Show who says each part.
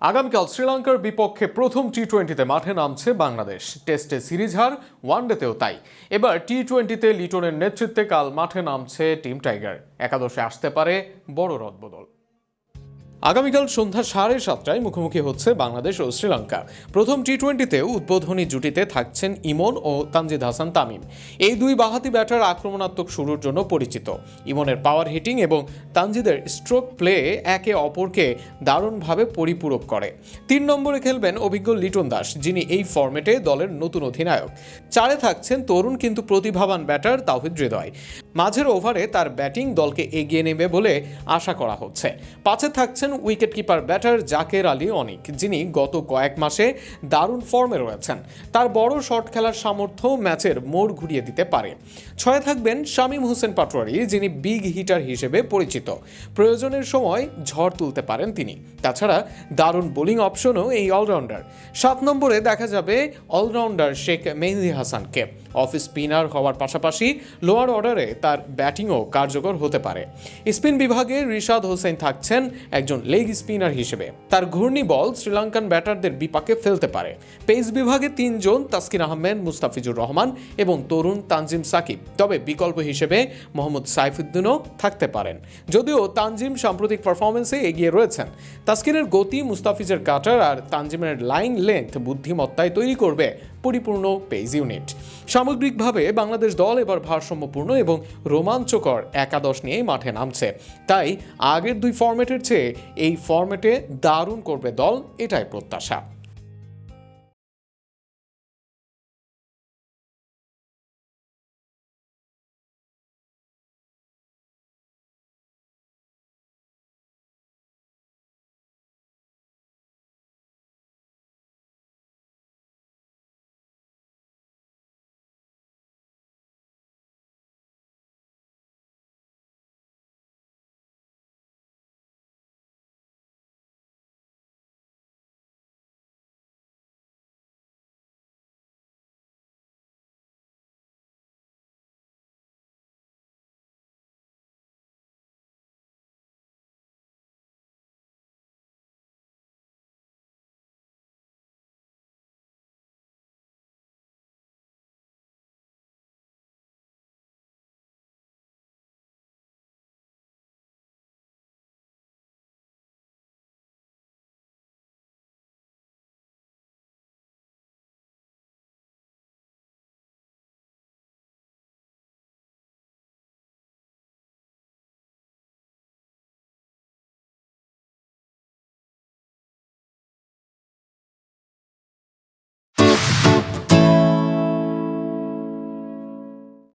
Speaker 1: আগামীকাল শ্রীলঙ্কার বিপক্ষে প্রথম টি টোয়েন্টিতে মাঠে নামছে বাংলাদেশ। টেস্টে সিরিজ হার, ওয়ানডেতেও তাই। এবার টি টোয়েন্টিতে লিটনের নেতৃত্বে কাল মাঠে নামছে টিম টাইগার। একাদশে আসতে পারে বড় রদবদল। আগামীকাল সন্ধ্যা সাড়ে সাতটায় মুখোমুখি হচ্ছে বাংলাদেশ ও শ্রীলঙ্কা। প্রথম টি টোয়েন্টিতে উদ্বোধনী জুটিতে থাকছেন ইমন ও তানজিদ হাসান তামিম। এই দুই বাহাতি ব্যাটার আক্রমণাত্মক শুরুর জন্য পরিচিত। ইমনের পাওয়ার হিটিং এবং তানজিদের স্ট্রোক প্লে একে অপরকে দারুণভাবে পরিপূরক করে। তিন নম্বরে খেলবেন অভিজ্ঞ লিটন দাস, যিনি এই ফরম্যাটে দলের নতুন অধিনায়ক। চারে থাকছেন তরুণ কিন্তু প্রতিভাবান ব্যাটার তাওহিদ হৃদয়। মাঝের ওভারে তার ব্যাটিং দলকে এগিয়ে নেবে বলে আশা করা হচ্ছে। পাঁচে থাকছেন wicket keeper batter Jaker Ali Anik, যিনি গত কয়েক মাসে দারুণ ফর্মে রয়েছেন। তার বড় শট খেলার সামর্থ্য ম্যাচের মোড় ঘুরিয়ে দিতে পারে। ছয়ে থাকবেন শামীম হোসেন পাটোয়ারি, যিনি বিগ হিটার হিসেবে পরিচিত। প্রয়োজনের সময় ঝড় তুলতে পারেন তিনি। তাছাড়া দারুণ বোলিং অপশনও এই অলরাউন্ডার। সাত নম্বরে দেখা যাবে অলরাউন্ডার শেখ মেহেদি হাসানকে। অফ স্পিনার হওয়ার পাশাপাশি লোয়ার অর্ডারে তার ব্যাটিংও কার্যকর হতে পারে। স্পিন বিভাগে রিশাদ হোসেন থাকছেন একজন লেগ স্পিনার হিসেবে। তার ঘূর্ণি বল শ্রীলঙ্কান ব্যাটারদের বিপাকে ফেলতে পারে। পেস বিভাগে তিনজন, তাসকিন আহমেদ, মুস্তাফিজুর রহমান এবং তরুণ তানজিম সাকিব। তবে বিকল্প হিসেবে মোহাম্মদ সাইফুদ্দিনও থাকতে পারেন। যদিও তানজিম সাম্প্রতিক পারফরমেন্সে এগিয়ে রয়েছেন। তাসকিনের গতি, মুস্তাফিজের কাটার আর তানজিমের লাইন লেন্থ বুদ্ধিমত্তায় তৈরি করবে পরিপূর্ণ পেজ ইউনিট সামগ্রিকভাবে বাংলাদেশ দল এবার ভারসাম্যপূর্ণ এবং রোমাঞ্চকর একাদশ নিয়েই মাঠে নামছে। তাই আগের দুই ফরম্যাটের চেয়ে এই ফরম্যাটে দারুণ করবে দল, এটাই প্রত্যাশা।